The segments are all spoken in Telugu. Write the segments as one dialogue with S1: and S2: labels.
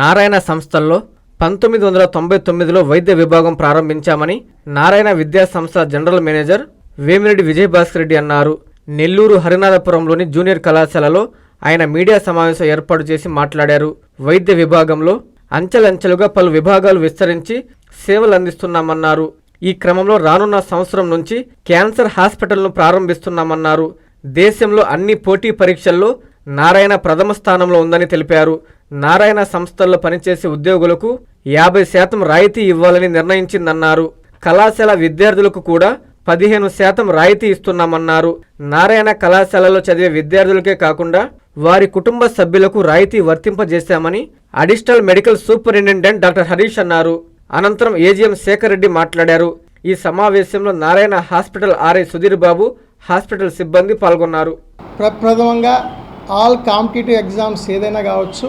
S1: నారాయణ సంస్థల్లో పంతొమ్మిది వందల తొంభై తొమ్మిదిలో వైద్య విభాగం ప్రారంభించామని నారాయణ విద్యా సంస్థ జనరల్ మేనేజర్ వేమిరెడ్డి విజయభాస్కర్ రెడ్డి అన్నారు. నెల్లూరు హరినాథపురంలోని జూనియర్ కళాశాలలో ఆయన మీడియా సమావేశం ఏర్పాటు చేసి మాట్లాడారు. వైద్య విభాగంలో అంచెలంచెలుగా పలు విభాగాలు విస్తరించి సేవలు అందిస్తున్నామన్నారు. ఈ క్రమంలో రానున్న సంవత్సరం నుంచి క్యాన్సర్ హాస్పిటల్ను ప్రారంభిస్తున్నామన్నారు. దేశంలో అన్ని పోటీ పరీక్షల్లో నారాయణ ప్రథమ స్థానంలో ఉందని తెలిపారు. నారాయణ సంస్థల్లో పనిచేసే ఉద్యోగులకు యాభై శాతం రాయితీ ఇవ్వాలని నిర్ణయించిందన్నారు. కళాశాల విద్యార్థులకు కూడా పదిహేను శాతం రాయితీ ఇస్తున్నామన్నారు. నారాయణ కళాశాలలో చదివే విద్యార్థులకే కాకుండా వారి కుటుంబ సభ్యులకు రాయితీ వర్తింపజేశామని additional medical superintendent doctor Harish అన్నారు. అనంతరం ఏజీఎం శేఖర్ రెడ్డి మాట్లాడారు. ఈ సమావేశంలో Narayana hospital RI Sudheer Babu hospital సిబ్బంది పాల్గొన్నారు.
S2: ప్రప్రథమంగా ఆల్ కాంపిటేటివ్ ఎగ్జామ్స్ ఏదైనా కావచ్చు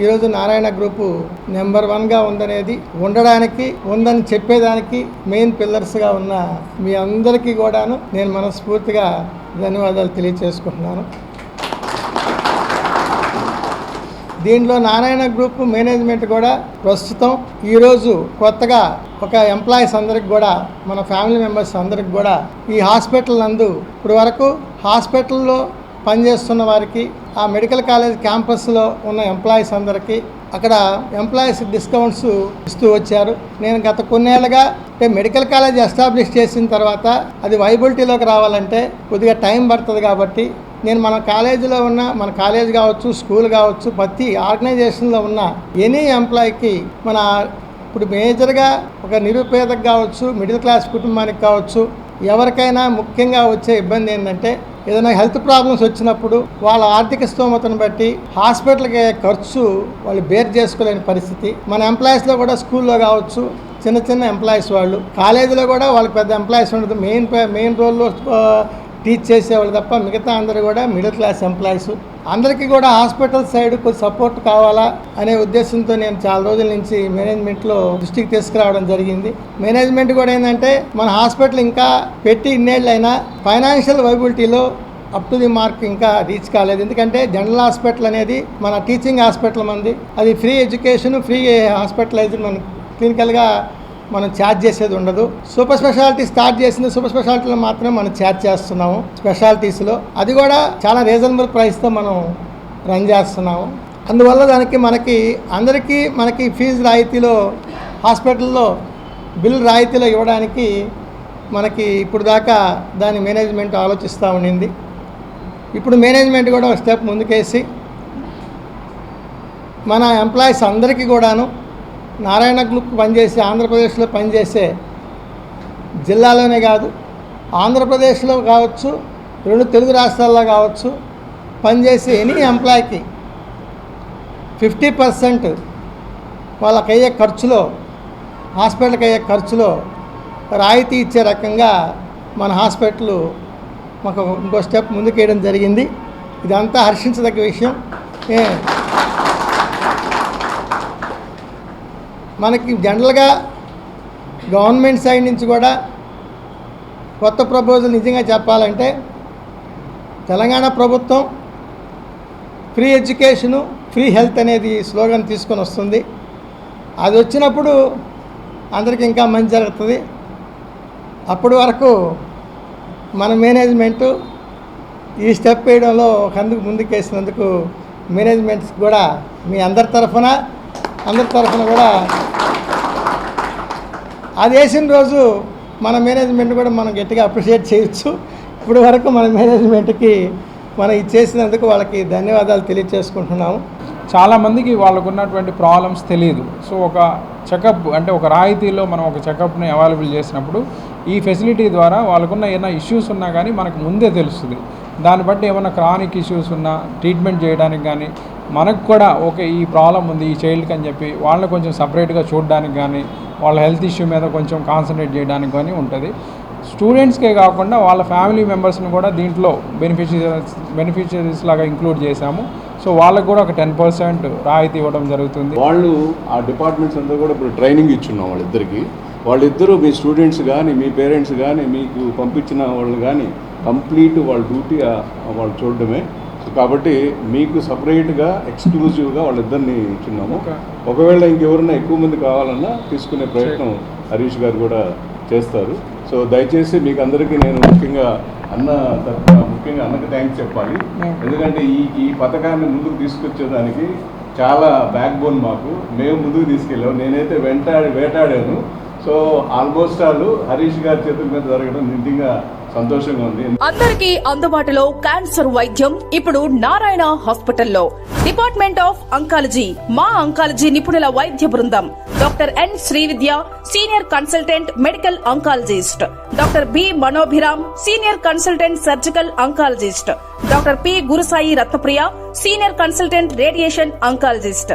S2: ఈరోజు నారాయణ గ్రూపు నెంబర్ వన్గా ఉందనేది ఉండడానికి ఉందని చెప్పేదానికి మెయిన్ పిల్లర్స్గా ఉన్న మీ అందరికీ కూడాను నేను మనస్ఫూర్తిగా ధన్యవాదాలు తెలియచేసుకుంటున్నాను. దీంట్లో నారాయణ గ్రూప్ మేనేజ్మెంట్ కూడా ప్రస్తుతం ఈరోజు కొత్తగా ఒక ఎంప్లాయీస్ అందరికి కూడా మన ఫ్యామిలీ మెంబర్స్ అందరికి కూడా ఈ హాస్పిటల్ నందు ఇప్పుడు వరకు హాస్పిటల్లో పనిచేస్తున్న వారికి ఆ మెడికల్ కాలేజ్ క్యాంపస్లో ఉన్న ఎంప్లాయీస్ అందరికీ అక్కడ ఎంప్లాయీస్ డిస్కౌంట్స్ ఇస్తూ వచ్చారు. నేను గత కొన్నేళ్ళుగా అంటే మెడికల్ కాలేజ్ ఎస్టాబ్లిష్ చేసిన తర్వాత అది వైబిలిటీలోకి రావాలంటే కొద్దిగా టైం పడుతుంది కాబట్టి నేను మన కాలేజీలో ఉన్న మన కాలేజ్ కావచ్చు స్కూల్ కావచ్చు ప్రతి ఆర్గనైజేషన్లో ఉన్న ఎనీ ఎంప్లాయీకి మన ఇప్పుడు మేజర్గా ఒక నిరుపేదకు కావచ్చు మిడిల్ క్లాస్ కుటుంబానికి కావచ్చు ఎవరికైనా ముఖ్యంగా వచ్చే ఇబ్బంది ఏంటంటే ఏదైనా హెల్త్ ప్రాబ్లమ్స్ వచ్చినప్పుడు వాళ్ళ ఆర్థిక స్తోమతను బట్టి హాస్పిటల్కి ఖర్చు వాళ్ళు బేర్ చేసుకోలేని పరిస్థితి. మన ఎంప్లాయీస్లో కూడా స్కూల్లో కావచ్చు చిన్న చిన్న ఎంప్లాయీస్ వాళ్ళు. కాలేజీలో కూడా వాళ్ళకి పెద్ద ఎంప్లాయీస్ ఉండదు. మెయిన్ మెయిన్ రోల్లో టీచ్ చేసేవాళ్ళు తప్ప మిగతా అందరూ కూడా మిడిల్ క్లాస్ ఎంప్లాయీస్. అందరికీ కూడా హాస్పిటల్ సైడ్ కొంచెం సపోర్ట్ కావాలా అనే ఉద్దేశంతో నేను చాలా రోజుల నుంచి మేనేజ్మెంట్లో దృష్టికి తీసుకురావడం జరిగింది. మేనేజ్మెంట్ కూడా ఏంటంటే మన హాస్పిటల్ ఇంకా పెట్టి ఇన్నేళ్ళైనా ఫైనాన్షియల్ వైబిలిటీలో అప్ టు ది మార్క్ ఇంకా రీచ్ కాలేదు. ఎందుకంటే జనరల్ హాస్పిటల్ అనేది మన టీచింగ్ హాస్పిటల్ మంది. అది ఫ్రీ ఎడ్యుకేషన్ ఫ్రీ హాస్పిటలైజ్ మన క్లినికల్గా మనం ఛార్జ్ చేసేది ఉండదు. సూపర్ స్పెషాలిటీ స్టార్ట్ చేసింది సూపర్ స్పెషాలిటీలో మాత్రమే మనం ఛార్జ్ చేస్తున్నాము స్పెషాలిటీస్లో అది కూడా చాలా రీజనబుల్ ప్రైస్తో మనం రన్ చేస్తున్నాము. అందువల్ల దానికి మనకి అందరికీ మనకి ఫీజు రాయితీలో హాస్పిటల్లో బిల్ రాయితీలో ఇవ్వడానికి మనకి ఇప్పుడు దాకా దాని మేనేజ్మెంట్ ఆలోచిస్తూ ఉండింది. ఇప్పుడు మేనేజ్మెంట్ కూడా ఒక స్టెప్ ముందుకేసి మన ఎంప్లాయీస్ అందరికీ కూడాను నారాయణ గ్రూప్ పనిచేసే ఆంధ్రప్రదేశ్లో పనిచేసే జిల్లాలోనే కాదు ఆంధ్రప్రదేశ్లో కావచ్చు రెండు తెలుగు రాష్ట్రాల్లో కావచ్చు పనిచేసే ఎనీ ఎంప్లాయీకి ఫిఫ్టీ పర్సెంట్ వాళ్ళకి అయ్యే ఖర్చులో హాస్పిటల్కి అయ్యే ఖర్చులో రాయితీ ఇచ్చే రకంగా మన హాస్పిటల్ మాకు ఇంకో స్టెప్ ముందుకేయడం జరిగింది. ఇదంతా హర్షించదగ్గ విషయం. మనకి జనరల్గా గవర్నమెంట్ సైడ్ నుంచి కూడా కొత్త ప్రపోజల్ నిజంగా చెప్పాలంటే తెలంగాణ ప్రభుత్వం ఫ్రీ ఎడ్యుకేషను ఫ్రీ హెల్త్ అనేది స్లోగన్ తీసుకొని వస్తుంది. అది వచ్చినప్పుడు అందరికి ఇంకా మంచి జరుగుతుంది. అప్పటి వరకు మన మేనేజ్మెంటు ఈ స్టెప్ వేయడంలో ఒక అందుకు ముందుకేసినందుకు మేనేజ్మెంట్స్ కూడా మీ అందరి తరఫున అందరి తరఫున కూడా అది వేసిన రోజు మన మేనేజ్మెంట్ కూడా మనం గట్టిగా అప్రిషియేట్ చేయొచ్చు. ఇప్పుడు వరకు మన మేనేజ్మెంట్కి మనం ఇది చేసినందుకు వాళ్ళకి ధన్యవాదాలు తెలియజేసుకుంటున్నాము
S3: చాలామందికి వాళ్ళకు ఉన్నటువంటి ప్రాబ్లమ్స్ తెలియదు సో ఒక చెకప్ అంటే ఒక రాయితీలో మనం ఒక చెకప్ని అవైలబుల్ చేసినప్పుడు ఈ ఫెసిలిటీ ద్వారా వాళ్ళకున్న ఏమైనా ఇష్యూస్ ఉన్నా కానీ మనకు ముందే తెలుస్తుంది. దాన్ని బట్టి ఏమైనా క్రానిక్ ఇష్యూస్ ఉన్నా ట్రీట్మెంట్ చేయడానికి కానీ మనకు కూడా ఓకే ఈ ప్రాబ్లం ఉంది ఈ చైల్డ్కి అని చెప్పి వాళ్ళని కొంచెం సపరేట్గా చూడడానికి కానీ వాళ్ళ హెల్త్ ఇష్యూ మీద కొంచెం కాన్సన్ట్రేట్ చేయడానికి కానీ ఉంటుంది. స్టూడెంట్స్కే కాకుండా వాళ్ళ ఫ్యామిలీ మెంబర్స్ని కూడా దీంట్లో బెనిఫిషియరీస్ బెనిఫిషియరీస్ లాగా ఇంక్లూడ్ చేశాము. సో వాళ్ళకు కూడా ఒక టెన్ పర్సెంట్ రాయితీ ఇవ్వడం జరుగుతుంది.
S4: వాళ్ళు ఆ డిపార్ట్మెంట్స్ అంతా కూడా ఇప్పుడు ట్రైనింగ్ ఇచ్చున్నాం వాళ్ళిద్దరికి. వాళ్ళిద్దరూ మీ స్టూడెంట్స్ కానీ మీ పేరెంట్స్ కానీ మీకు పంపించిన వాళ్ళు కానీ కంప్లీట్ వాళ్ళ డ్యూటీ వాళ్ళు చూడడమే. సో కాబట్టి మీకు సపరేట్గా ఎక్స్క్లూజివ్గా వాళ్ళిద్దరిని ఇచ్చున్నాము. ఒకవేళ ఇంకెవరైనా ఎక్కువ మంది కావాలన్నా తీసుకునే ప్రయత్నం హరీష్ గారు కూడా చేస్తారు. సో దయచేసి మీకు అందరికీ నేను ముఖ్యంగా అన్న ముఖ్యంగా అన్నకి థ్యాంక్స్ చెప్పాలి. ఎందుకంటే ఈ ఈ పథకాన్ని ముందుకు తీసుకొచ్చేదానికి చాలా బ్యాక్ బోన్ మాకు. మేము ముందుకు తీసుకెళ్ళాము. నేనైతే వెంటాడి వేటాడాను. సో ఆల్మోస్ట్ వాళ్ళు హరీష్ గారి చేతుల మీద జరగడం నిజంగా సంతోషంగా ఉంది.
S5: అందరికీ అందుబాటులో క్యాన్సర్ వైద్యం ఇప్పుడు నారాయణ హాస్పిటల్లో. డిపార్ట్మెంట్ ఆఫ్ అంకాలజీ మా అంకాలజీ నిపుణుల వైద్య బృందం. Doctor N Srividya senior consultant medical oncologist. Doctor B Manobhiram senior consultant surgical oncologist. Doctor P Gurusai Ratnapriya senior consultant radiation oncologist.